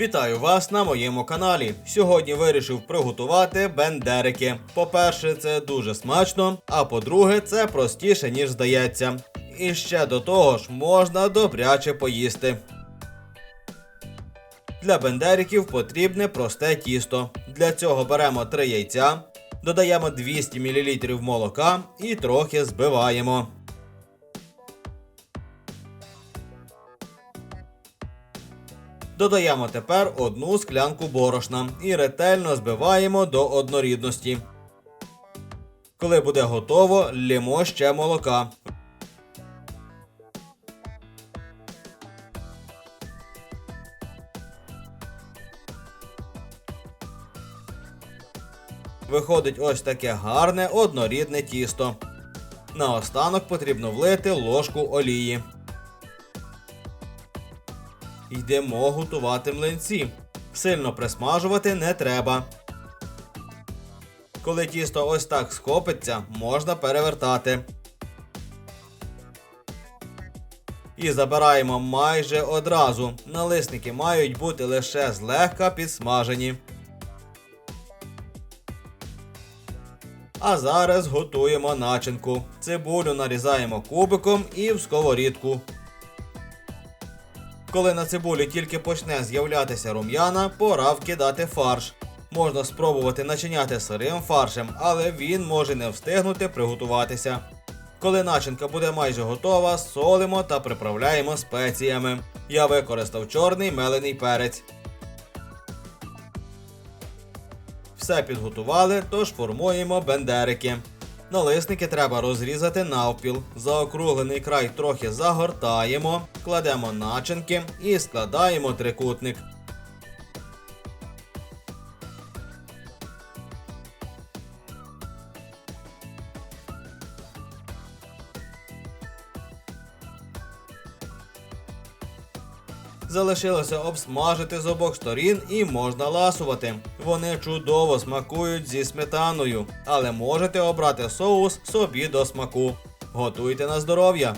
Вітаю вас на моєму каналі. Сьогодні вирішив приготувати бендерики. По-перше, це дуже смачно, а по-друге, це простіше, ніж здається. І ще до того ж можна добряче поїсти. Для бендериків потрібне просте тісто. Для цього беремо 3 яйця, додаємо 200 мл молока і трохи збиваємо. Додаємо тепер одну склянку борошна і ретельно збиваємо до однорідності. Коли буде готово, лємо ще молока. Виходить ось таке гарне однорідне тісто. Наостанок потрібно влити ложку олії. Йдемо готувати млинці. Сильно присмажувати не треба. Коли тісто ось так схопиться, можна перевертати. І забираємо майже одразу. Налисники мають бути лише злегка підсмажені. А зараз готуємо начинку. Цибулю нарізаємо кубиком і в сковорідку. Коли на цибулі тільки почне з'являтися рум'яна, пора вкидати фарш. Можна спробувати начиняти сирим фаршем, але він може не встигнути приготуватися. Коли начинка буде майже готова, солимо та приправляємо спеціями. Я використав чорний мелений перець. Все підготували, тож формуємо бендерики. Налисники треба розрізати навпіл. Заокруглений край трохи загортаємо, кладемо начинки і складаємо трикутник. Залишилося обсмажити з обох сторін і можна ласувати. Вони чудово смакують зі сметаною, але можете обрати соус собі до смаку. Готуйте на здоров'я!